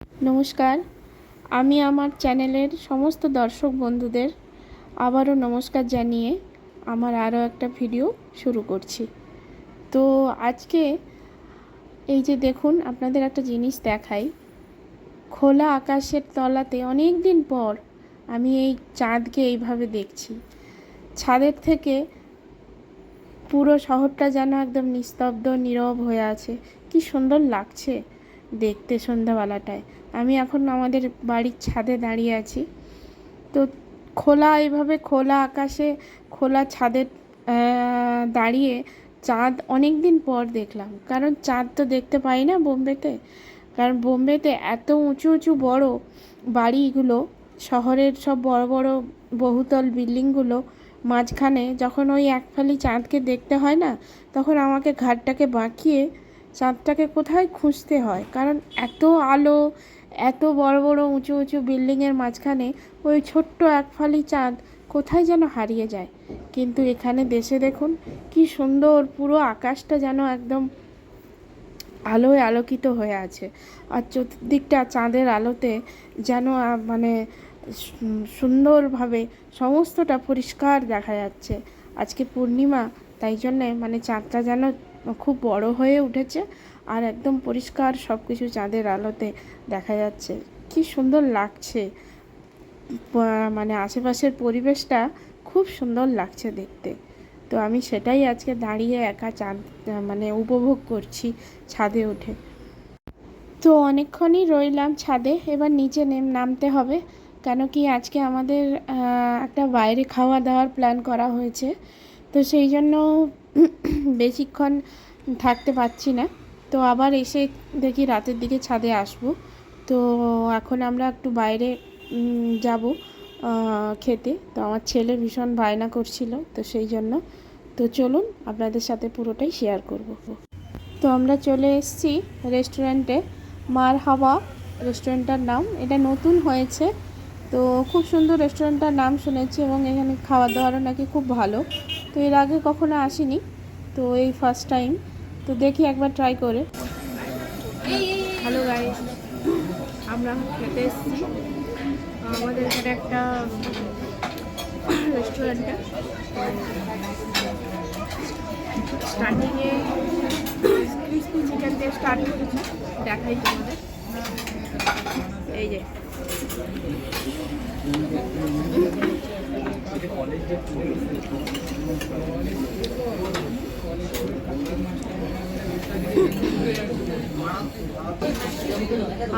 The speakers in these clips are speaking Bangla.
নমস্কার। আমি আমার চ্যানেলের সমস্ত দর্শক বন্ধুদের আবারও নমস্কার জানিয়ে আমার আরও একটা ভিডিও শুরু করছি। তো আজকে এই যে দেখুন, আপনাদের একটা জিনিস দেখাই। খোলা আকাশের তলাতে অনেক দিন পর আমি এই চাঁদকে এইভাবে দেখছি। ছাদের থেকে পুরো শহরটা যেন একদম নিস্তব্ধ, নীরব হয়ে আছে। কি সুন্দর লাগছে। দেখতে সন্ধ্যাবেলাটায়। আমি এখন আমাদের বাড়ির ছাদে দাঁড়িয়ে আছি। তো খোলা এইভাবে খোলা আকাশে, খোলা ছাদে দাঁড়িয়ে চাঁদ অনেক দিন পর দেখলাম। কারণ চাঁদ তো দেখতে পাই না বোম্বেতে। কারণ বোম্বেতে এত উঁচু উঁচু, বড় বাড়িগুলো, শহরের সব বড় বড়, বহুতল বিল্ডিংগুলো মাঝখানে, যখন ওই এক ফালি চাঁদকে দেখতে হয় না, তখন আমাকে ঘাটটাকে বাঁকিয়ে চাঁদটাকে কোথায় খুঁজতে হয়? কারণ এত আলো, এত বড় বড় উঁচু উঁচু বিল্ডিংয়ের মাঝখানে ওই ছোট্ট এক ফালি চাঁদ কোথায় যেন হারিয়ে যায়। কিন্তু এখানে দেশে দেখুন, কি সুন্দর পুরো আকাশটা যেন একদম আলোয় আলোকিত হয়ে আছে। আর চতুর্দিকটা চাঁদের আলোতে যেন মানে সুন্দরভাবে সমস্তটা পরিষ্কার দেখা যাচ্ছে। আজকে পূর্ণিমা, তাই জন্যে মানে চাঁদটা যেন খুব বড় হয়ে উঠেছে আর একদম পরিষ্কার সব কিছু চাঁদের আলোতে দেখা যাচ্ছে। কি সুন্দর লাগছে। মানে আশেপাশের পরিবেশটা খুব সুন্দর লাগছে দেখতে। তো আমি সেটাই আজকে দাঁড়িয়ে একা চাঁদ মানে উপভোগ করছি ছাদে উঠে। তো অনেকক্ষণই রইলাম ছাদে, এবার নিচে নেম, নামতে হবে। কেন কি আজকে আমাদের একটা বাইরে খাওয়া দাওয়ার প্ল্যান করা হয়েছে। তো সেই জন্য বেশিক্ষণ থাকতে পারছি না। তো আবার এসে দেখি রাতের দিকে ছাদে আসব। তো এখন আমরা একটু বাইরে যাব খেতে। তো আমার ছেলে ভীষণ বায়না করছিল, তো সেই জন্য। তো চলুন, আপনাদের সাথে পুরোটাই শেয়ার করব। তো আমরা চলে এসেছি রেস্টুরেন্টে মার হাওয়া রেস্টুরেন্টটার নাম। এটা নতুন হয়েছে। তো খুব সুন্দর রেস্টুরেন্টটার নাম শুনেছি এবং এখানে খাওয়া দাওয়ারও নাকি খুব ভালো। তো এর আগে কখনো আসিনি, তো এই ফার্স্ট টাইম তো দেখি একবার ট্রাই করে। হ্যালো গাইস আমরা খেতে এসেছি। আমাদের এখানে একটা রেস্টুরেন্টে স্টার্টিংয়ে ক্রিসপি চিকেন দিয়ে স্টার্ট করেছি। দেখাই তোমাদের। এই যে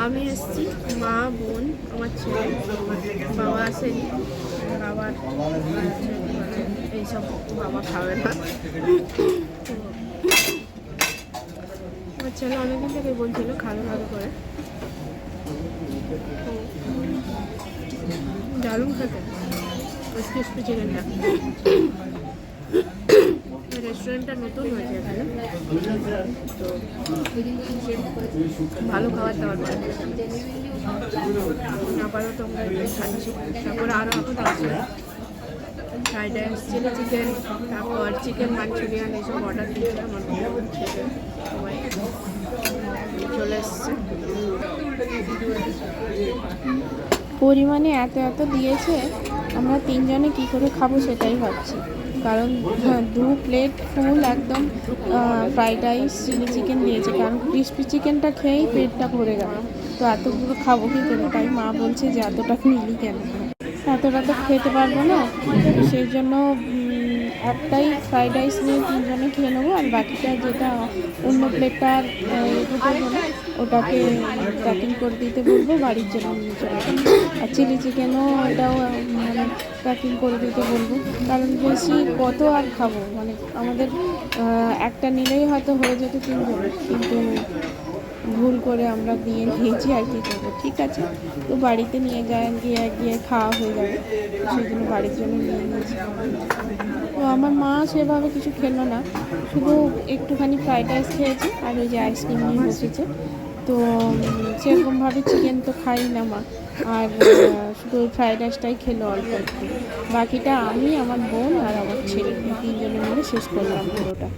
আমি এসেছি মা, বোন, আমার ছেলে, বাবা আসেনি বাবার এইসব বাবা খাবে না। আমার ছেলে অনেকদিন থেকে বলছিল খাবে খাবে করে। দারুণ খেতে। ক্রিসপি চিকেনটা। রেস্টুরেন্টটা নতুন হয়েছে এখানে। তো ভালো খাবার দাবার আপাতত আমরা খাচ্ছি। তারপরে আরও এখন আছে। ফ্রাইড রাইস, চিলি চিকেন, তারপর চিকেন মাঞ্চুরিয়ান এইসব অর্ডার দিয়েছে আমার চলে এসছে। পরিমাণে এত এত দিয়েছে আমরা তিনজনে কি করে খাব সেটাই ভাবছি। কারণ হ্যাঁ, দু প্লেট ফুল একদম ফ্রাইড রাইস চিলি চিকেন দিয়েছে। কারণ ক্রিসপি চিকেনটা খেয়েই পেটটা ভরে গেল। তো এতগুলো খাব কি করে? তাই মা বলছে যে এতটা নিলি কেন? এতটা তো খেতে পারব না। সেই জন্য একটাই ফ্রাইড রাইস নিয়ে তিনজনে খেয়ে নেব, আর বাকিটা যেটা অন্য প্লেটটার ওটাকে প্যাকিং করে দিতে বলব, বাড়ির জন্য নিয়ে চলে আর চিলি চিকেনও এটাও মানে প্যাকিং করে দিতে বলব। কারণ বেশি কত আর খাব? মানে আমাদের একটা নিলেই হয়তো হয়ে যেত তিনজনের কিন্তু ভুল করে আমরা দিয়ে নিয়েছি আর কি করব। ঠিক আছে, তো বাড়িতে নিয়ে যায়, গিয়ে গিয়ে খাওয়া হয়ে যাবে। সেই জন্য বাড়ির জন্য নিয়ে নিয়েছি। তো আমার মা সেভাবে কিছু খেলো না, শুধু একটুখানি ফ্রাইড রাইস খেয়েছে আর ওই যে আইসক্রিম নিয়ে বসেছে। তো সেরকমভাবে চিকেন তো খাই না মা, আর শুধু ওই ফ্রাইড রাইসটাই খেলো অল্প একটু। বাকিটা আমি, আমার বোন আর আমার ছেলে, তিনজনে মিলে শেষ করলাম পুরোটা।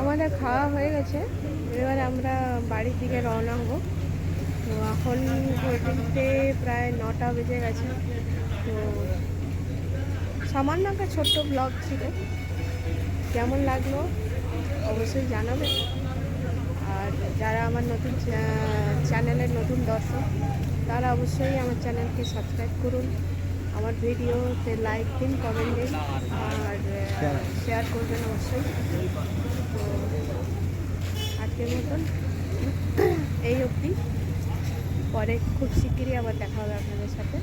আমাদের খাওয়া হয়ে গেছে। এবার আমরা বাড়ির দিকে রওনা হব। তো এখন ঘড়িতে প্রায় নটা বেজে গেছে। তো সামান্য একটা ছোট্ট ব্লগ ছিল। কেমন লাগল অবশ্যই জানাবে। আর যারা আমার নতুন চ্যানেলের নতুন দর্শক, তারা অবশ্যই আমার চ্যানেলকে সাবস্ক্রাইব করুন। আমার ভিডিওতে লাইক দিন কমেন্ট দিন, আর শেয়ার করবেন অবশ্যই। তো আজকের মতন। এই অবধি। পরে খুব শিগগিরই আবার দেখা হবে আপনাদের সাথে।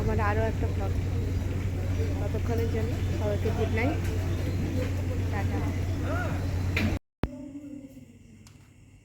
আমার আরও একটা ব্লগ ততক্ষণের জন্য সবাইকে গুড নাইট টাটা।